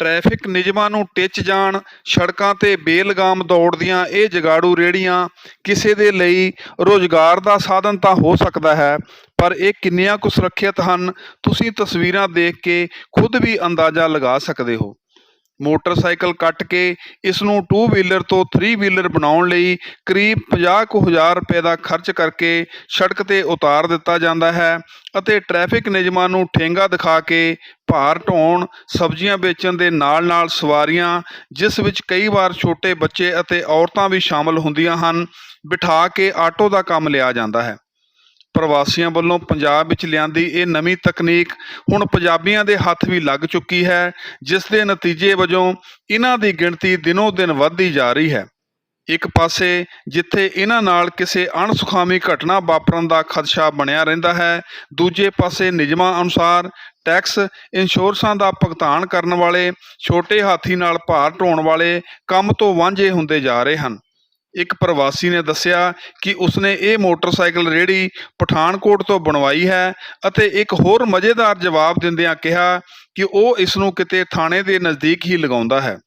Traffic ਨਿਯਮਾਂ ਨੂੰ ਟਿੱਚ ਜਾਣ, ਸੜਕਾਂ ਤੇ ਬੇਲਗਾਮ ਦੌੜਦੀਆਂ ਇਹ ਜਗਾੜੂ ਰੇੜੀਆਂ ਕਿਸੇ ਦੇ ਲਈ ਰੋਜ਼ਗਾਰ ਦਾ ਸਾਧਨ ਤਾਂ ਹੋ ਸਕਦਾ ਹੈ, ਪਰ ਇਹ ਕਿੰਨੀਆਂ ਕੁ ਸੁਰੱਖਿਅਤ ਹਨ, ਤੁਸੀਂ ਤਸਵੀਰਾਂ ਦੇਖ ਕੇ ਖੁਦ ਵੀ ਅੰਦਾਜ਼ਾ ਲਗਾ ਸਕਦੇ ਹੋ। ਮੋਟਰਸਾਈਕਲ ਕੱਟ ਕੇ ਇਸ ਨੂੰ ਟੂ ਵੀਲਰ ਤੋਂ 3 ਵੀਲਰ ਬਣਾਉਣ ਲਈ ਕਰੀਬ 50 ਕੁ ਹਜ਼ਾਰ ਰੁਪਏ ਦਾ ਖਰਚ ਕਰਕੇ ਸੜਕ ਤੇ ਉਤਾਰ ਦਿੱਤਾ ਜਾਂਦਾ ਹੈ ਅਤੇ ਟ੍ਰੈਫਿਕ ਨਿਯਮਾਂ ਨੂੰ ਠੇਂਗਾ ਦਿਖਾ ਕੇ ਭਾਰ ਢੋਣ, ਸਬਜ਼ੀਆਂ ਵੇਚਣ ਦੇ ਨਾਲ-ਨਾਲ ਸਵਾਰੀਆਂ, ਜਿਸ ਵਿੱਚ ਕਈ ਵਾਰ ਛੋਟੇ ਬੱਚੇ ਅਤੇ ਔਰਤਾਂ ਵੀ ਸ਼ਾਮਲ ਹੁੰਦੀਆਂ ਹਨ, ਬਿਠਾ ਕੇ ਆਟੋ ਦਾ ਕੰਮ ਲਿਆ ਜਾਂਦਾ ਹੈ। ਪ੍ਰਵਾਸੀਆਂ ਵੱਲੋਂ ਪੰਜਾਬ ਵਿੱਚ ਲਿਆਂਦੀ ਇਹ ਨਵੀਂ ਤਕਨੀਕ ਹੁਣ ਪੰਜਾਬੀਆਂ ਦੇ ਹੱਥ ਵੀ ਲੱਗ ਚੁੱਕੀ ਹੈ, ਜਿਸ ਦੇ ਨਤੀਜੇ ਵਜੋਂ ਇਹਨਾਂ ਦੀ ਗਿਣਤੀ ਦਿਨੋ ਦਿਨ ਵੱਧਦੀ ਜਾ ਰਹੀ ਹੈ। ਇੱਕ ਪਾਸੇ ਜਿੱਥੇ ਇਹਨਾਂ ਨਾਲ ਕਿਸੇ ਅਣਸੁਖਾਮੀ ਘਟਨਾ ਵਾਪਰਨ ਦਾ ਖਦਸ਼ਾ ਬਣਿਆ ਰਹਿੰਦਾ ਹੈ, ਦੂਜੇ ਪਾਸੇ ਨਿਯਮਾਂ ਅਨੁਸਾਰ ਟੈਕਸ ਇੰਸ਼ੋਰੈਂਸਾਂ ਦਾ ਭੁਗਤਾਨ ਕਰਨ ਵਾਲੇ ਛੋਟੇ ਹਾਥੀ ਨਾਲ ਭਾਰ ਢੋਣ ਵਾਲੇ ਕੰਮ ਤੋਂ ਵਾਂਝੇ ਹੁੰਦੇ ਜਾ ਰਹੇ ਹਨ। ਇੱਕ ਪ੍ਰਵਾਸੀ ਨੇ ਦੱਸਿਆ ਕਿ ਉਸਨੇ ਇਹ ਮੋਟਰਸਾਈਕਲ ਰੇਹੜੀ ਪਠਾਨਕੋਟ ਤੋਂ ਬਣਵਾਈ ਹੈ ਅਤੇ ਇੱਕ ਹੋਰ ਮਜ਼ੇਦਾਰ ਜਵਾਬ ਦਿੰਦਿਆਂ ਕਿਹਾ ਕਿ ਉਹ ਇਸ ਨੂੰ ਕਿਤੇ ਥਾਣੇ ਦੇ ਨਜ਼ਦੀਕ ਹੀ ਲਗਾਉਂਦਾ ਹੈ।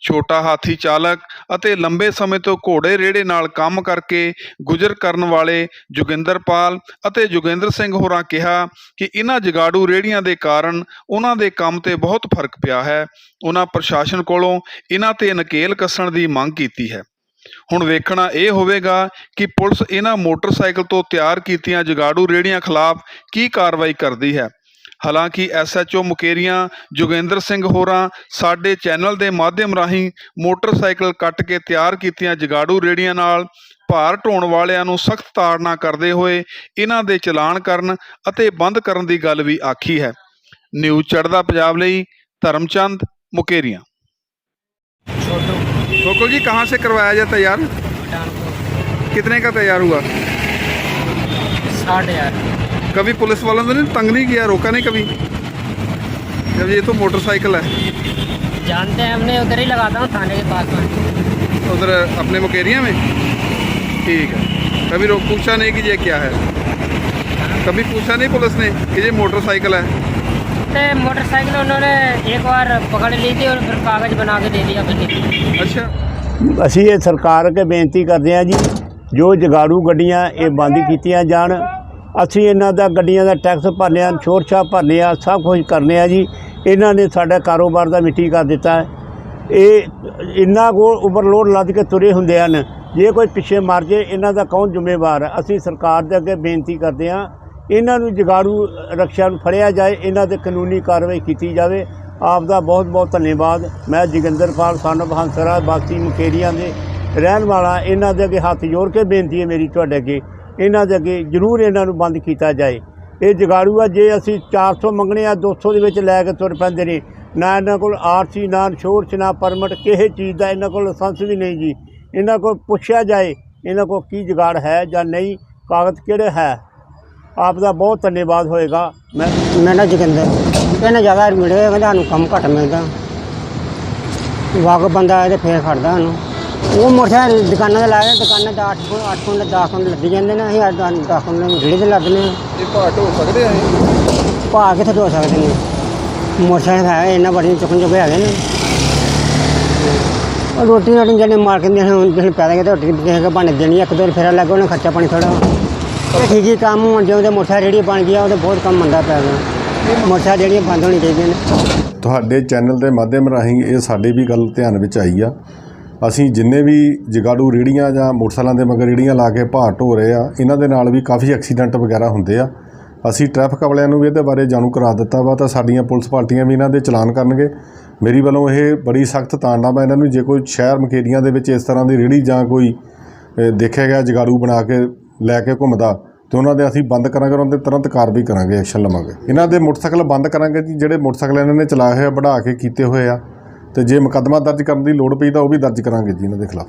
ਛੋਟਾ ਹਾਥੀ ਚਾਲਕ ਅਤੇ ਲੰਬੇ ਸਮੇਂ ਤੋਂ ਘੋੜੇ ਰੇੜੇ ਨਾਲ ਕੰਮ ਕਰਕੇ ਗੁਜ਼ਰ ਕਰਨ ਵਾਲੇ ਜੋਗਿੰਦਰਪਾਲ ਅਤੇ ਜੋਗਿੰਦਰ ਸਿੰਘ ਹੋਰਾਂ ਕਿਹਾ ਕਿ ਇਹਨਾਂ ਜਗਾੜੂ ਰੇੜੀਆਂ ਦੇ ਕਾਰਨ ਉਹਨਾਂ ਦੇ ਕੰਮ ਤੇ ਬਹੁਤ ਫ਼ਰਕ ਪਿਆ ਹੈ। ਉਹਨਾਂ ਪ੍ਰਸ਼ਾਸਨ ਕੋਲੋਂ ਇਹਨਾਂ ਤੇ ਨਕੇਲ ਕੱਸਣ ਦੀ ਮੰਗ ਕੀਤੀ ਹੈ। ਹੁਣ ਵੇਖਣਾ ਇਹ ਹੋਵੇਗਾ ਕਿ ਪੁਲਿਸ ਇਹਨਾਂ ਮੋਟਰਸਾਈਕਲ ਤੋਂ ਤਿਆਰ ਕੀਤੀਆਂ ਜਗਾੜੂ ਰੇੜੀਆਂ ਖਿਲਾਫ ਕੀ ਕਾਰਵਾਈ ਕਰਦੀ ਹੈ। ਹਾਲਾਂਕਿ ਐਸਐਚਓ ਮੁਕੇਰੀਆਂ, ਜੋਗਿੰਦਰ ਸਿੰਘ ਹੋਰਾਂ ਸਾਡੇ ਚੈਨਲ ਦੇ ਮਾਧਿਅਮ ਰਾਹੀਂ ਮੋਟਰਸਾਈਕਲ ਕੱਟ ਕੇ ਤਿਆਰ ਕੀਤੀਆਂ ਜਗਾੜੂ ਰੇੜੀਆਂ ਨਾਲ ਭਾਰ ਢੋਣ ਵਾਲਿਆਂ ਨੂੰ ਸਖਤ ਤਾੜਨਾ ਕਰਦੇ ਹੋਏ ਇਹਨਾਂ ਦੇ ਚਲਾਨ ਕਰਨ ਅਤੇ ਬੰਦ ਕਰਨ ਦੀ ਗੱਲ ਵੀ ਆਖੀ ਹੈ। ਨਿਊਜ਼ ਚੜ੍ਹਦਾ ਪੰਜਾਬ ਲਈ ਧਰਮਚੰਦ ਮੁਕੇਰੀਆਂ। गोकुल जी कहाँ से करवाया जाए तैयार? कितने का तैयार हुआ? साठ हज़ार। कभी पुलिस वालों ने तंग नहीं किया? रोका नहीं कभी? जब ये तो मोटरसाइकिल है। जानते हैं हमने उधर ही लगाता हूँ थाने के पास में। उधर अपने मुकेरिया में? ठीक है। कभी रोक पूछा नहीं कि ये क्या है? कभी पूछा नहीं पुलिस ने कि ये मोटरसाइकिल है? तो मोटरसाइकिल उन्होंने एक बार पकड़ ली थी और फिर कागज बना के दे दिया फिर अच्छा ਅਸੀਂ ਇਹ ਸਰਕਾਰ ਅੱਗੇ ਬੇਨਤੀ ਕਰਦੇ ਹਾਂ ਜੀ ਜੋ ਜਗਾੜੂ ਗੱਡੀਆਂ ਇਹ ਬੰਦ ਕੀਤੀਆਂ ਜਾਣ ਅਸੀਂ ਇਹਨਾਂ ਦਾ ਗੱਡੀਆਂ ਦਾ ਟੈਕਸ ਭਰਨੇ ਆ ਛੋਟ ਛਾਪ ਭਰਨੇ ਆ ਸਭ ਕੁਝ ਕਰਨੇ ਆ ਜੀ ਇਹਨਾਂ ਨੇ ਸਾਡਾ ਕਾਰੋਬਾਰ ਦਾ ਮਿੱਟੀ ਕਰ ਦਿੱਤਾ ਹੈ ਇਹ ਇੰਨਾ ਕੋ ਓਵਰਲੋਡ ਲੱਦ ਕੇ ਤੁਰੇ ਹੁੰਦੇ ਹਨ ਜੇ ਕੋਈ ਪਿੱਛੇ ਮਰ ਜੇ ਇਹਨਾਂ ਦਾ ਕੌਣ ਜ਼ਿੰਮੇਵਾਰ ਹੈ ਅਸੀਂ ਸਰਕਾਰ ਦੇ ਅੱਗੇ ਬੇਨਤੀ ਕਰਦੇ ਹਾਂ ਇਹਨਾਂ ਨੂੰ ਜਗਾੜੂ ਰਕਸ਼ਾ ਨੂੰ ਫੜਿਆ ਜਾਏ, ਇਹਨਾਂ ਤੇ ਕਾਨੂੰਨੀ ਕਾਰਵਾਈ ਕੀਤੀ ਜਾਵੇ। ਆਪ ਦਾ ਬਹੁਤ ਬਹੁਤ ਧੰਨਵਾਦ। ਮੈਂ ਜੋਗਿੰਦਰਪਾਲ ਸਾਨਵ ਹੰਸਰਾ ਬਾਕੀ ਮੁਕੇਰੀਆਂ ਦੇ ਰਹਿਣ ਵਾਲਾ, ਇਹਨਾਂ ਦੇ ਅੱਗੇ ਹੱਥ ਜੋੜ ਕੇ ਬੇਨਤੀ ਹੈ ਮੇਰੀ ਤੁਹਾਡੇ ਅੱਗੇ। ਇਹਨਾਂ ਦੇ ਅੱਗੇ ਜ਼ਰੂਰ ਇਹਨਾਂ ਨੂੰ ਬੰਦ ਕੀਤਾ ਜਾਏ। ਇਹ ਜਗਾੜੂ ਆ, ਜੇ ਅਸੀਂ 400 ਮੰਗਣੇ ਆ 200 ਦੇ ਵਿੱਚ ਲੈ ਕੇ ਤੁਰ ਪੈਂਦੇ ਨੇ। ਨਾ ਇਹਨਾਂ ਕੋਲ ਆਰਸੀ, ਨਾ ਸ਼ੋਰਸ ਨਾ ਪਰਮਿਟ ਕਿਸੇ ਚੀਜ਼ ਦਾ ਇਹਨਾਂ ਕੋਲ ਲਾਇਸੈਂਸ ਵੀ ਨਹੀਂ ਜੀ। ਇਹਨਾਂ ਕੋਲ ਪੁੱਛਿਆ ਜਾਏ, ਇਹਨਾਂ ਕੋਲ ਕੀ ਜਗਾੜ ਹੈ ਜਾਂ ਨਹੀਂ, ਕਾਗਜ਼ ਕਿਹੜੇ ਹੈ? ਆਪ ਦਾ ਬਹੁਤ ਧੰਨਵਾਦ ਹੋਏਗਾ। ਮੈਂ ਮੈਂ ਨਾ ਜਗਿੰਦਰ ਇਹਨਾਂ ਜ਼ਿਆਦਾ ਮਿਲੇ ਕਹਿੰਦਾ ਸਾਨੂੰ ਕੰਮ ਘੱਟ ਮਿਲਦਾ। ਵਾਗ ਬੰਦਾ ਆਏ ਫੇਰ ਖੜਦਾ ਉਹਨੂੰ ਉਹ ਮੋਟਰਸਾਈਕਲ ਦੁਕਾਨਾਂ ਤੇ ਲਾਇਆ ਦੁਕਾਨਾਂ ਦਾ 8 8 ਕੋਲ 10 ਕੋਲ ਲੱਗੀ ਜਾਂਦੇ ਨੇ। ਅਸੀਂ 10 ਕੋਲ ਜਿਹੜੇ ਤੇ ਲੱਗਦੇ ਨੇ ਇਹ ਭਾਟ ਹੋ ਸਕਦੇ ਆ ਇਹ? ਭਾ ਕਿੱਥੇ ਹੋ ਸਕਦੇ ਨੇ? ਮੋਟਰਸਾਈਕਲ ਹੈ ਇਹਨਾਂ ਬੜੀ ਚੁੱਕਣ ਚੁੱਕੇ ਹੈਗੇ ਨੇ। ਰੋਟੀ ਰੋਟੀ ਜਿਹੜੇ ਮਾਰ ਕੇ ਦੇ ਹੁਣ ਪੈਦਾ ਕਿਤੇ ਰੋਟੀ ਕਿਸੇ ਕੇ ਬਣ ਦੇਣੀ ਇੱਕ ਦੋ ਫੇਰਾ ਲੱਗ ਉਹਨੇ ਖਰਚਾ ਪਾਣੀ ਥੋੜਾ ਇਹ ਠੀਕ ਕੰਮ ਹੁਣ ਜਿਉਂ ਦੇ ਮੋਟਰਸਾਈਕਲ ਜਿਹੜੀ ਬਣ ਗਿਆ ਉਹਦੇ ਬਹੁਤ ਕੰਮ ਮੰਦਾ ਪੈ ਗਿਆ ਮੋਟਰਸਾਈਕਲ ਜਿਹੜੀਆਂ ਬੰਦ ਹੋਣੀ ਚਾਹੀਦੀਆਂ ਨੇ। ਤੁਹਾਡੇ ਚੈਨਲ ਦੇ ਮਾਧਿਅਮ ਰਾਹੀਂ ਇਹ ਸਾਡੀ ਵੀ ਗੱਲ ਧਿਆਨ ਵਿੱਚ ਆਈ ਆ। ਅਸੀਂ ਜਿੰਨੇ ਵੀ ਜਗਾੜੂ ਰੇੜੀਆਂ ਜਾਂ ਮੋਟਰਸਾਈਕਲਾਂ ਦੇ ਮਗਰ ਰੇੜੀਆਂ ਲਾ ਕੇ ਭਾਰ ਢੋ ਰਹੇ ਆ, ਇਹਨਾਂ ਦੇ ਨਾਲ ਵੀ ਕਾਫੀ ਐਕਸੀਡੈਂਟ ਵਗੈਰਾ ਹੁੰਦੇ ਆ। ਅਸੀਂ ਟ੍ਰੈਫਿਕ ਵਾਲਿਆਂ ਨੂੰ ਵੀ ਇਹਦੇ ਬਾਰੇ ਜਾਣੂ ਕਰਾ ਦਿੱਤਾ ਵਾ, ਤਾਂ ਸਾਡੀਆਂ ਪੁਲਿਸ ਪਾਰਟੀਆਂ ਵੀ ਇਹਨਾਂ ਦੇ ਚਲਾਨ ਕਰਨਗੇ। ਮੇਰੀ ਵੱਲੋਂ ਇਹ ਬੜੀ ਸਖਤ ਤਾੜਨਾ ਵਾ ਇਹਨਾਂ ਨੂੰ, ਜੇ ਕੋਈ ਸ਼ਹਿਰ ਮਕੇਰੀਆਂ ਦੇ ਵਿੱਚ ਇਸ ਤਰ੍ਹਾਂ ਦੀ ਰੇੜੀ ਜਾਂ ਕੋਈ ਦੇਖਿਆ ਗਿਆ ਜਗਾੜੂ ਬਣਾ ਕੇ ਲੈ ਕੇ ਘੁੰਮਦਾ ਤੇ ਉਹਨਾਂ ਦੇ ਅਸੀਂ ਬੰਦ ਕਰਾਂਗੇ ਉਹਨਾਂ ਦੇ ਤੁਰੰਤ ਕਾਰਵਾਈ ਕਰਾਂਗੇ ਐਕਸ਼ਨ ਲਵਾਂਗੇ। ਇਹਨਾਂ ਦੇ ਮੋਟਰਸਾਈਕਲ ਬੰਦ ਕਰਾਂਗੇ ਜੀ, ਜਿਹੜੇ ਮੋਟਰਸਾਈਕਲ ਇਹਨਾਂ ਨੇ ਚਲਾਏ ਹੋਏ ਆ ਵਧਾ ਕੇ ਕੀਤੇ ਹੋਏ ਆ। ਤੇ ਜੇ ਮੁਕੱਦਮਾ ਦਰਜ ਕਰਨ ਦੀ ਲੋੜ ਪਈ ਤਾਂ ਉਹ ਵੀ ਦਰਜ ਕਰਾਂਗੇ ਜੀ ਇਹਨਾਂ ਦੇ ਖਿਲਾਫ।